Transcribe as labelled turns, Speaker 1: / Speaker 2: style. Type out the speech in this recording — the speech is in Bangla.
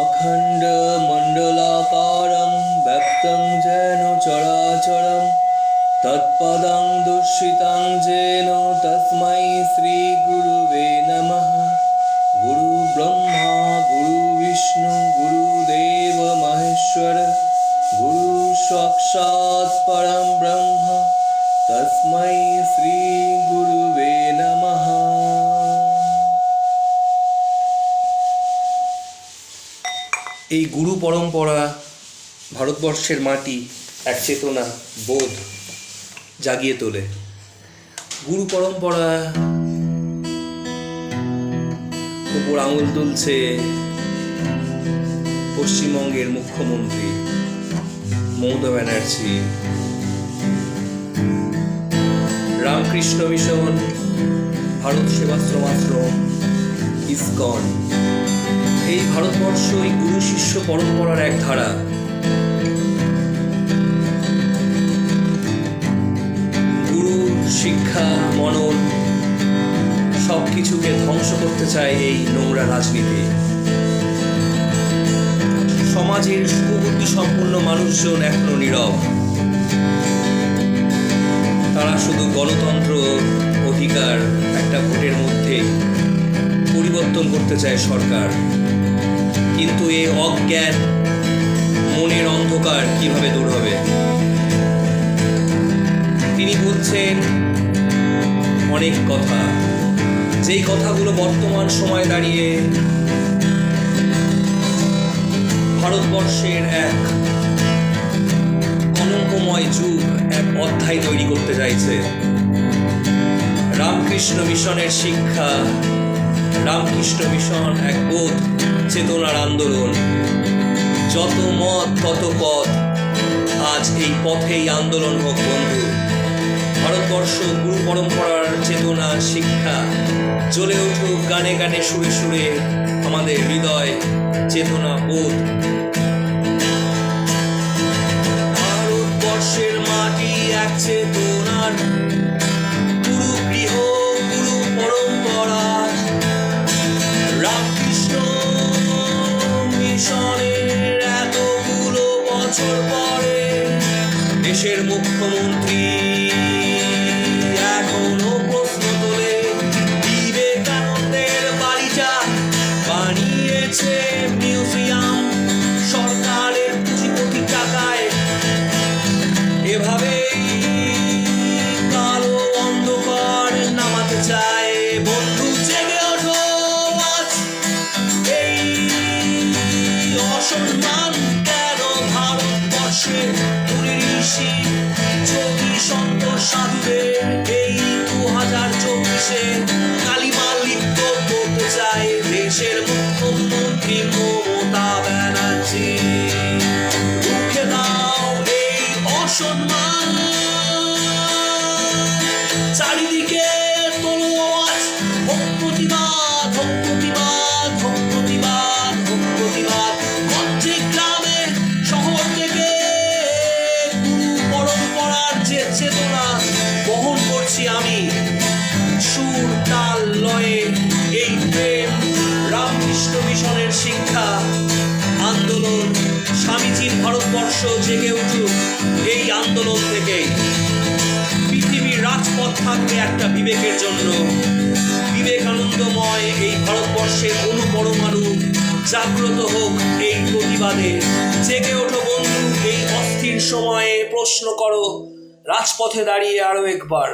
Speaker 1: अखण्डमण्डलाकारं व्यक्तं जेन चराचरं तत्पदं दुष्षितं जेन तस्मै श्रीगुरुवे नमः गुरुब्रह्मा गुरुविष्णु गुरुदेव महेश्वर गुरु साक्षात् परं ब्रह्म तस्मै श्री এই গুরু পরম্পরা, ভারতবর্ষের মাটি, এক চেতনা, বোধ জাগিয়ে তোলে। গুরু পরম্পরা, উপর আঙুল তুলছে পশ্চিমবঙ্গের মুখ্যমন্ত্রী মমতা ব্যানার্জি। রামকৃষ্ণ মিশন, ভারত সেবাশ্রম আশ্রম ইসকন। এই ভারতবর্ষ, এই গুরু শিষ্য পরম্পরার এক ধারা। গুরু, শিক্ষা, মনন সব কিছুকে ধ্বংস করতে চায় এই নোংরা রাজনীতি। সমাজের সুবুদ্ধি সম্পন্ন মানুষজন এখনও নীরব। তারা শুধু গণতন্ত্র অধিকার একটা ভোটের মধ্যে পরিবর্তন করতে চায় সরকার। কিন্তু এই অজ্ঞান মনের অন্ধকার কীভাবে দূর হবে? তিনি বলছেন অনেক কথা। যেই কথাগুলো বর্তমান সময়ে দাঁড়িয়ে ভারতবর্ষের এক কলঙ্কময় যুগ এক অধ্যায় তৈরি করতে চাইছে। রামকৃষ্ণ মিশনের শিক্ষা রামকৃষ্ণ মিশন এক বোধ, চেতনার আন্দোলন। যত মত, তত পথ। আজ এই পথেই আন্দোলন হোক, বন্ধু। ভারতবর্ষ গুরু পরম্পরার চেতনা, শিক্ষা। জ্বলে উঠুক গানে গানে, সুরে সুরে আমাদের হৃদয় চেতনা বোধ। ভারতবর্ষের মাটি এক চেতনার বছর পরে দেশের মুখ্যমন্ত্রী ঋষি যোগী সন্ত সাধুদের এই দু হাজার চব্বিশে কালিমা লিপ্ত করতে চায় দেশের মুখ্যমন্ত্রী মমতা ব্যানার্জি। দাও এই অসম্মান। আন্দোলন। স্বামীজির ভারতবর্ষ জেগে উঠুক এই আন্দোলন থেকেই পৃথিবীর রাজপথ থাকবে একটা বিবেকের জন্য। বিবেকানন্দময় এই ভারতবর্ষের অনুপরমাণু জাগ্রত হোক এই প্রতিবাদে। জেগে ওঠো বন্ধু, এই অস্থির সময়ে প্রশ্ন করো, রাজপথে দাঁড়িয়ে আরও একবার।